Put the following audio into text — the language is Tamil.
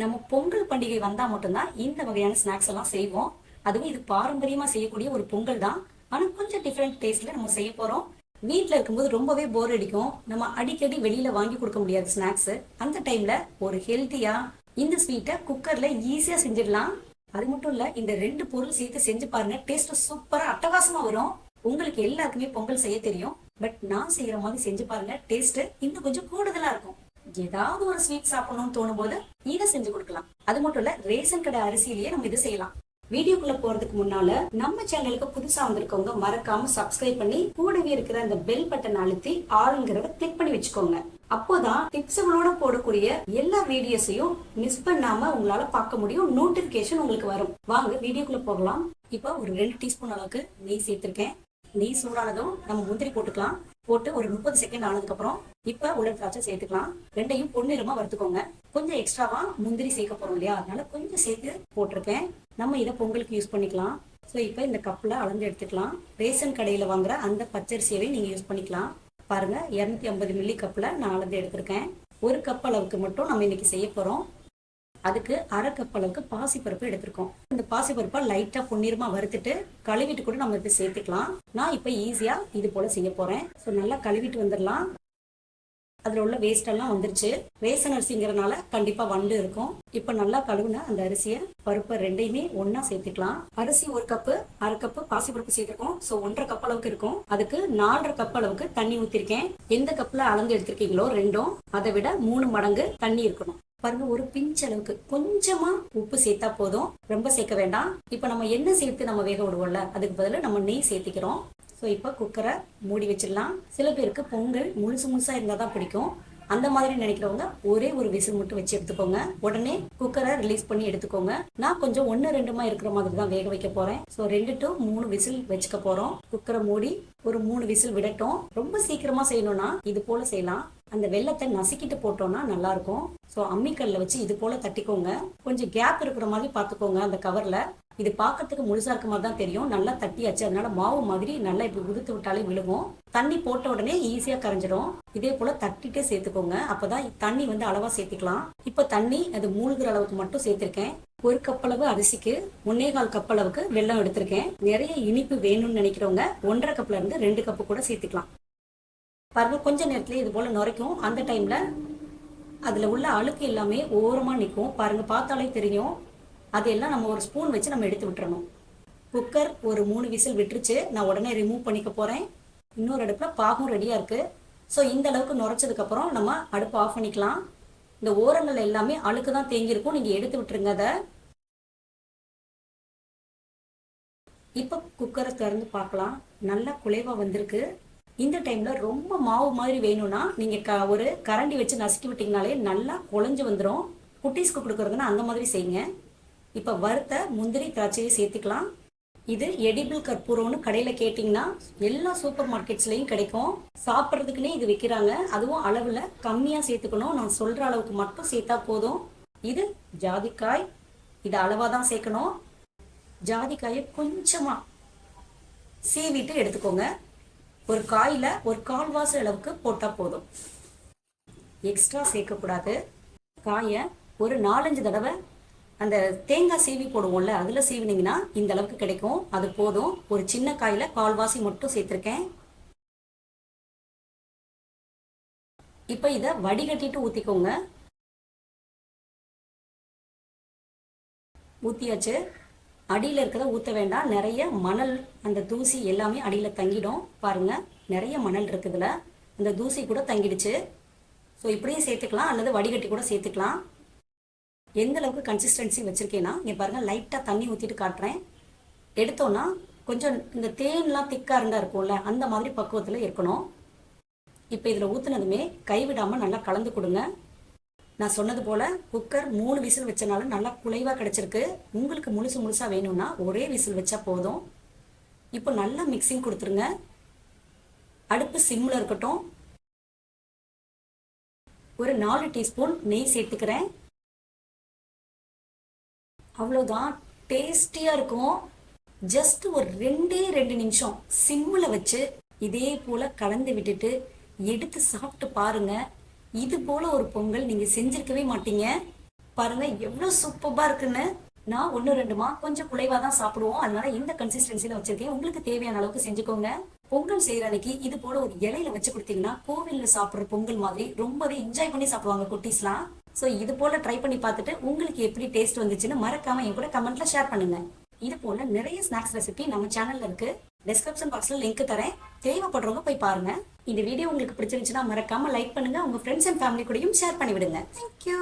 நம்ம பொங்கல் பண்டிகை வந்தால் மட்டும்தான் இந்த வகையான ஸ்நாக்ஸ் எல்லாம் செய்வோம். அதுவும் இது பாரம்பரியமாக செய்யக்கூடிய ஒரு பொங்கல் தான். ஆனால் கொஞ்சம் டிஃப்ரெண்ட் டேஸ்ட்ல நம்ம செய்ய போகிறோம் வீட்டில் இருக்கும்போது ரொம்பவே போர் அடிக்கும். நம்ம அடிக்கடி வெளியில் வாங்கி கொடுக்க முடியாது ஸ்நாக்ஸ் அந்த டைம்ல ஒரு ஹெல்த்தியா இந்த ஸ்வீட்டை குக்கர்ல ஈஸியாக செஞ்சிடலாம். அது மட்டும் இல்ல இந்த ரெண்டு பொருள் சேர்த்து செஞ்சு பாருங்க டேஸ்ட் சூப்பரா அட்டகாசமா வரும். உங்களுக்கு எல்லாருக்குமே பொங்கல் செய்ய தெரியும். பட் நான் செய்யற மாதிரி செஞ்சு பாருங்க டேஸ்ட் இன்னும் கொஞ்சம் கூடுதலா இருக்கும். ஏதாவது ஒரு ஸ்வீட் சாப்பிடணும்னு தோணும் போது இதை செஞ்சு கொடுக்கலாம். அது மட்டும் இல்ல ரேஷன் கடை அரிசியிலேயே நம்ம இது செய்யலாம். வீடியோக்குள்ள போறதுக்கு முன்னால நம்ம சேனலுக்கு புதுசா வந்திருக்கவங்க மறக்காம சப்ஸ்கிரைப் பண்ணி கூடவே இருக்கிற அந்த பெல் பட்டன் அழுத்தி ஆளுங்கிறத கிளிக் பண்ணி வச்சுக்கோங்க. அப்போதான் டிப்ஸுகளோட போடக்கூடிய எல்லா வீடியோஸையும் மிஸ் பண்ணாம உங்களால பார்க்க முடியும். நோட்டிபிகேஷன் உங்களுக்கு வரும். வாங்க வீடியோக்குள்ள போகலாம். இப்போ ஒரு ரெண்டு டீஸ்பூன் அளவுக்கு நெய் சேர்த்திருக்கேன். நெய் சூடானதும் நம்ம முந்திரி போட்டுக்கலாம். போட்டு ஒரு முப்பது செகண்ட் ஆனதுக்கு அப்புறம் இப்ப உலர் திராட்சை சேர்த்துக்கலாம். ரெண்டையும் பொன்னிறமா வறுத்துக்கோங்க. கொஞ்சம் எக்ஸ்ட்ராவா முந்திரி சேர்க்க போறோம் இல்லையா? அதனால கொஞ்சம் சேர்த்து போட்டிருக்கேன். நம்ம இதை பொங்கலுக்கு யூஸ் பண்ணிக்கலாம். ஸோ இப்போ இந்த கப்பில் அளந்து எடுத்துக்கலாம். ரேஷன் கடையில் வாங்குற அந்த பச்சரிசியவே நீங்கள் யூஸ் பண்ணிக்கலாம். பாருங்க இரநூத்தி ஐம்பது மில்லி கப்பில் நான் அளந்து எடுத்திருக்கேன். ஒரு கப் அளவுக்கு மட்டும் நம்ம இன்னைக்கு செய்ய போகிறோம் அதுக்கு அரை கப் அளவுக்கு பாசிப்பருப்பு எடுத்திருக்கோம். இந்த பாசிப்பருப்பை லைட்டா பொன்னிறமா வறுத்துட்டு கழுவிட்டு கூட நம்ம இப்போ சேர்த்துக்கலாம். நான் இப்போ ஈஸியா இது போல செய்ய போறேன். ஸோ நல்லா கழுவிட்டு வந்துடலாம். அதுல உள்ள வேஸ்ட் எல்லாம் வந்துருச்சு. ரேசன் அரிசிங்கிறனால கண்டிப்பா வண்டு இருக்கும். இப்ப நல்லா கழுவுன அந்த அரிசியை பருப்பை ரெண்டையுமே ஒன்றா சேர்த்துக்கலாம். அரிசி ஒரு கப்பு அரை கப்பு பாசிப்பருப்பு சேர்த்துருக்கோம். ஸோ ஒன்றரை கப் அளவுக்கு இருக்கும். அதுக்கு நாலரை கப் அளவுக்கு தண்ணி ஊத்திருக்கேன். எந்த கப்ல அளந்து எடுத்திருக்கீங்களோ ரெண்டும் அதை விட மூணு மடங்கு தண்ணி இருக்கணும். பாருங்க ஒரு பிஞ்ச் அளவுக்கு. கொஞ்சமா உப்பு சேர்த்தா போதும். ரொம்ப சேர்க்க வேண்டாம். இப்ப நம்ம எண்ணெய் சேர்த்து நம்ம வேக விடுவோம்ல அதுக்கு பதிலாக நம்ம நெய் சேர்த்திக்கிறோம். ஸோ இப்போ குக்கரை மூடி வச்சிடலாம். சில பேருக்கு பொங்கல் முழுசு முழுசா இருந்தால் தான் பிடிக்கும். அந்த மாதிரி நினைக்கிறவங்க ஒரே ஒரு விசில் மட்டும் வச்சு எடுத்துக்கோங்க. உடனே குக்கரை ரிலீஸ் பண்ணி எடுத்துக்கோங்க. நான் கொஞ்சம் ஒன்று ரெண்டுமா இருக்கிற மாதிரி தான் வேக வைக்க போறேன். ஸோ ரெண்டு டு மூணு விசில் வச்சுக்க போறோம். குக்கரை மூடி ஒரு மூணு விசில் விடட்டும். ரொம்ப சீக்கிரமா செய்யணும்னா இது போல செய்யலாம். அந்த வெள்ளத்தை நசுக்கிட்டு போட்டோம்னா நல்லா இருக்கும் ஸோ அம்மிக்கல்ல வச்சு இது போல தட்டிக்கோங்க. கொஞ்சம் கேப் இருக்கிற மாதிரி பார்த்துக்கோங்க அந்த கவர்ல இது பார்க்கறதுக்கு முழுசா இருக்க மாதிரி தான் தெரியும். நல்லா தட்டியாச்சு. அதனால மாவு மாதிரி நல்லா இப்படி உதுத்து விட்டாலே விழுகும். தண்ணி போட்ட உடனே ஈஸியா கரைஞ்சிடும். இதே போல தட்டிட்டே சேர்த்துக்கோங்க. அப்பதான் தண்ணி வந்து அளவா சேர்த்துக்கலாம். இப்ப தண்ணி அது மூழ்கிற அளவுக்கு மட்டும் சேர்த்திருக்கேன். ஒரு கப் அளவு அரிசிக்கு ஒன்னே கால் கப் அளவுக்கு வெல்லம் எடுத்திருக்கேன். நிறைய இனிப்பு வேணும்னு நினைக்கிறவங்க ஒன்றரை கப்ல இருந்து ரெண்டு கப்பு கூட சேர்த்துக்கலாம். பாருங்கள் கொஞ்ச நேரத்தில் இது போல் நுரைக்கும். அந்த டைமில் அதில் உள்ள அழுக்கு எல்லாமே ஓரமாக நிற்கும். பாருங்கள் பார்த்தாலே தெரியும். அதையெல்லாம் நம்ம ஒரு ஸ்பூன் வச்சு நம்ம எடுத்து விட்டுறணும். குக்கர் ஒரு மூணு விசில் விட்டுருச்சு. நான் உடனே ரிமூவ் பண்ணிக்க போகிறேன் இன்னொரு அடுப்பில் பாகும் ரெடியாக இருக்குது ஸோ இந்த அளவுக்கு நுரைச்சதுக்கப்புறம் நம்ம அடுப்பு ஆஃப் பண்ணிக்கலாம். இந்த ஓரங்கள் எல்லாமே அழுக்கு தான் தேங்கியிருக்கும். நீங்கள் எடுத்து விட்டுருங்க அதை. இப்போ குக்கரை திறந்து பார்க்கலாம். நல்லா குலைவாக வந்திருக்கு. இந்த டைம்ல ரொம்ப மாவு மாதிரி வேணும்னா நீங்க க ஒரு கரண்டி வச்சு நசுக்கி விட்டீங்கனாலே நல்லா குழஞ்சு வந்துடும் குட்டீஸ்க்கு கொடுக்குறதுன்னா அந்த மாதிரி செய்யுங்க. இப்போ வறுத்த முந்திரி திராட்சையை சேர்த்துக்கலாம். இது எடிபிள் கற்பூரம்னு கடையில் கேட்டிங்கன்னா எல்லா சூப்பர் மார்க்கெட்ஸ்லேயும் கிடைக்கும். சாப்பிட்றதுக்குன்னே இது விற்கிறாங்க அதுவும் அளவில் கம்மியாக சேர்த்துக்கணும். நான் சொல்கிற அளவுக்கு மட்டும் சேர்த்தா போதும். இது ஜாதிக்காய். இது அளவாக தான் சேர்க்கணும். ஜாதிக்காயை கொஞ்சமாக சீவிட்டு எடுத்துக்கோங்க. ஒரு காயில ஒரு கால்வாசி அளவுக்கு போட்டா போதும். எக்ஸ்ட்ரா சேர்க்கக்கூடாது. காயை ஒரு நாலஞ்சு தடவை அந்த தேங்காய் சீவி போடுவோம்ல அதில் சீவினீங்கன்னா இந்த அளவுக்கு கிடைக்கும். அது போதும். ஒரு சின்ன காயில கால்வாசி மட்டும் சேர்த்துருக்கேன். இப்போ இதை வடிகட்டிட்டு ஊற்றிக்கோங்க ஊற்றியாச்சு அடியில் இருக்கிறத ஊற்ற வேண்டாம். நிறைய மணல் அந்த தூசி எல்லாமே அடியில் தங்கிடும். பாருங்க நிறைய மணல் இருக்குதுல. அந்த தூசி கூட தங்கிடுச்சு. ஸோ இப்படியும் சேர்த்துக்கலாம் அல்லது வடிகட்டி கூட சேர்த்துக்கலாம். எந்த அளவுக்கு கன்சிஸ்டன்சி வச்சுருக்கேன்னா இங்கே பாருங்கள் லைட்டாக தண்ணி ஊற்றிட்டு காட்டுறேன். எடுத்தோன்னா கொஞ்சம் இந்த தேன்லாம் திக்காக இருந்தால் இருக்கும்ல அந்த மாதிரி பக்குவத்தில் இருக்கணும். இப்போ இதில் ஊற்றுனதுமே கைவிடாமல் நல்லா கலந்து கொடுங்க. நான் சொன்னது போல குக்கர் மூணு விசில் வச்சனால நல்லா குலைவாக கிடச்சிருக்கு. உங்களுக்கு முழுசு முழுசாக வேணும்னா ஒரே விசில் வச்சா போதும். இப்போ நல்லா மிக்சிங் கொடுத்துருங்க. அடுப்பு சிம்மில் இருக்கட்டும். ஒரு நாலு டீஸ்பூன் நெய் சேர்த்துக்கிறேன். அவ்வளோதான் டேஸ்டியாக இருக்கும். ஜஸ்ட் ஒரு ரெண்டே ரெண்டு நிமிஷம் சிம்மில் வச்சு இதே போல கலந்து விட்டுட்டு எடுத்து சாப்பிட்டு பாருங்கள் இது போல ஒரு பொங்கல் நீங்க செஞ்சிருக்கவே மாட்டீங்க. பாருங்க எவ்வளவு சூப்பர்பா இருக்குன்னு. நான் ஒண்ணு ரெண்டுமா? கொஞ்சம் குலைவா தான் சாப்பிடுவோம். அதனால இந்த கன்சிஸ்டன்சில வச்சிருக்கேன். உங்களுக்கு தேவையான அளவுக்கு செஞ்சுக்கோங்க. பொங்கல் செய்யற அன்னைக்கு இது போல ஒரு இலையில வச்சு கொடுத்தீங்கன்னா கோவில்ல சாப்பிடுற பொங்கல் மாதிரி ரொம்பவே என்ஜாய் பண்ணி சாப்பிடுவாங்க குட்டீஸ்லாம். சோ இது போல ட்ரை பண்ணி பார்த்துட்டு உங்களுக்கு எப்படி டேஸ்ட் வந்துச்சுன்னு மறக்காம என் கூட கமெண்ட்ல ஷேர் பண்ணுங்க. இது போல நிறைய ஸ்நாக்ஸ் ரெசிபி நம்ம சேனல்ல இருக்கு. டிஸ்கிரிப்ஷன் பாக்ஸ்ல லிங்க் தரேன். தேவைப்படுறவங்க போய் பாருங்க. இந்த வீடியோ உங்களுக்கு பிடிச்சிருந்துச்சுன்னா மறக்காமல் லைக் பண்ணுங்கள் உங்கள் ஃப்ரெண்ட்ஸ் அண்ட் ஃபேமிலி கூடயும் ஷேர் பண்ணிவிடுங்க. Thank you